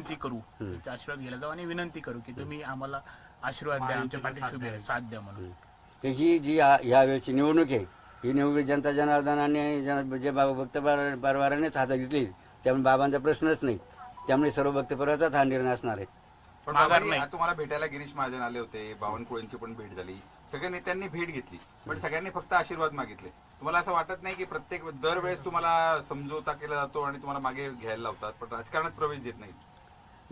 त्यांचा आशीर्वाद घ्यायला जाऊ आणि विनंती करू की तुम्ही आम्हाला आशीर्वाद द्या आमच्या पाठीशी उभे राहा, साथ द्या म्हणून. ही जी या वेळची निवडणूक आहे ही निवडणूक जनता जनार्दन आणि जन जे बाबा भक्त पर- परिवारानेच हातात घेतली. त्यामुळे बाबांचा प्रश्नच नाही. त्यामुळे सर्व भक्त परिवाराचाच हा निर्णय असणार आहे. पण माघार नाही. तुम्हाला भेटायला गिरीश महाजन आले होते बावनकुळेंची पण भेट झाली. सगळ्या नेत्यांनी भेट घेतली पण सगळ्यांनी फक्त आशीर्वाद मागितले. तुम्हाला असं वाटत नाही की प्रत्येक दरवेळेस तुम्हाला समजोता केला जातो आणि तुम्हाला मागे घ्यायला लावतात पण राजकारणात प्रवेश देत नाही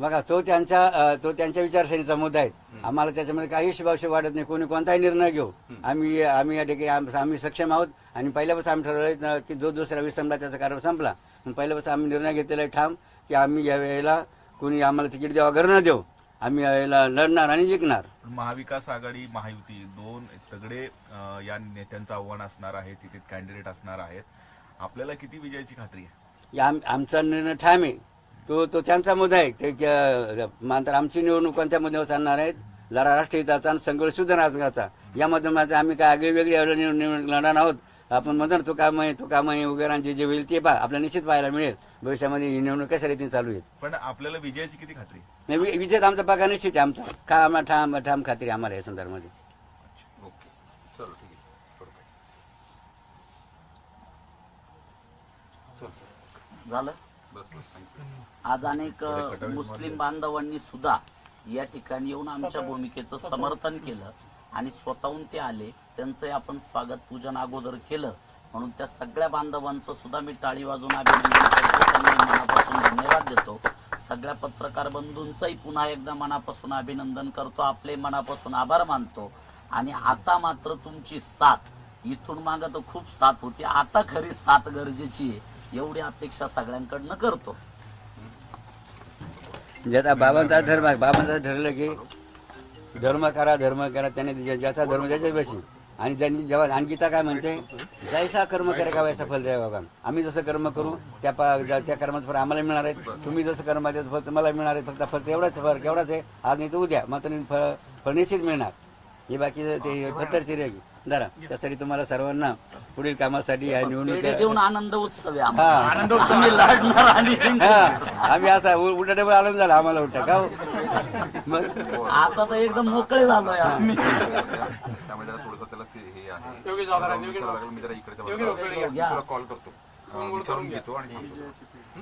बघा तो त्यांच्या तो त्यांच्या विचारसरणीचा मुद्दा आहे. आम्हाला त्याच्यामध्ये काही शुभाशय वाटत नाही. कोणी कोणताही निर्णय घेऊ. आम्ही आम्ही या ठिकाणी आम- आम्ही सक्षम आहोत. आणि पहिल्यापासून आम्ही ठरवलं की जो दुसरा विसंबला त्याचा कारभार संपला. पण पहिल्यापासून आम्ही निर्णय घेतलेला आहे ठाम की आम्ही या वेळेला कोणी आम्हाला तिकीट द्यावा घर न देऊ. आम्ही या वेळेला लढणार आणि जिंकणार. महाविकास आघाडी महायुती दोन सगळे या नेत्यांचं आव्हान असणार आहे तिथे कॅन्डिडेट असणार आहेत. आपल्याला किती विजयाची खात्री आहे? आमचा निर्णय ठाम आहे. तो तो त्यांचा मुद्दा आहे. ते क- मात्र आमची निवडणूक कोणत्या मुद्द्यावर चालणार आहेत? लढा राष्ट्रहिताचा आणि संघर्ष सुद्धा राजकारणाचा. या माध्यमात आम्ही काय आगळी वेगळी निवड- निवडणूक लढणार आहोत? आपण म्हणतो तो काम आहे तो काम आहे वगैरे जे जे होईल ते पा आपल्याला निश्चित पाहायला मिळेल. भविष्यामध्ये ही निवडणूक कशा रीतीने चालू आहे पण आपल्याला विजयाची किती खात्री? नाही, विजय आमचा पगार निश्चित आहे आमचा. का आम्हाला ठाम ठाम खात्री आम्हाला या संदर्भामध्ये. ओके. चलो ठीक आहे. बरोबर चल. झालं? आज अनेक मुस्लिम बांधवांनी सुद्धा या ठिकाणी येऊन आमच्या भूमिकेचं समर्थन केलं आणि स्वतःहून ते आले. त्यांचंही आपण स्वागत पूजन अगोदर केलं. म्हणून त्या सगळ्या बांधवांचं सुद्धा मी टाळी वाजून अभिनंदन मनापासून धन्यवाद देतो. सगळ्या पत्रकार बंधूंचंही पुन्हा एकदा मनापासून अभिनंदन करतो. आपले मनापासून आभार मानतो. आणि आता मात्र तुमची साथ. इथून मागं तर खूप साथ होती. आता खरी साथ गरजेची आहे. एवढी अपेक्षा सगळ्यांकडनं करतो. म्हणजे आता बाबांचा धर्म आहे बाबांचा ठरलं की धर्म करा धर्म करा त्याने ज्या- ज्याचा धर्म त्याच्या बशी. आणि ज्यांनी जेव्हा आणि गीता काय म्हणते जैसा कर्म करे का वैसा फल द्या बाबा आम्ही जसं कर्म करू त्या पा- ज्या- त्या कर्माचं फळ आम्हाला मिळणार आहे तुम्ही जसं कर्म आहे फळ तुम्हाला मिळणार आहे फक्त फळ तेवढाच फरक एवढाच आहे. आज नाही तर उद्या. मात्र फळ फळ निश्चित मिळणार. हे बाकीचं ते पत्तरची रेगी. जरा त्यासाठी तुम्हाला सर्वांना पुढील कामासाठी या पेढे निवडणूक देऊन आनंद उत्सव आहे हा. आमचा. आनंद उत्सव. आम्ही लढणार आणि जिंकणार. हा आम्ही असा उ- उलटा डबल आनंद झाला आम्हाला उलटा का हो? मग आता तर एकदम मोकळे झालोय आम्ही त्यामुळे जरा थोडंसं त्याला से- हे आहे विचारावं लागेल. मी जरा इकडच्या बाजूला घ्या. तुला कॉल करतो अं, विचारून घेतो आणि सांगतो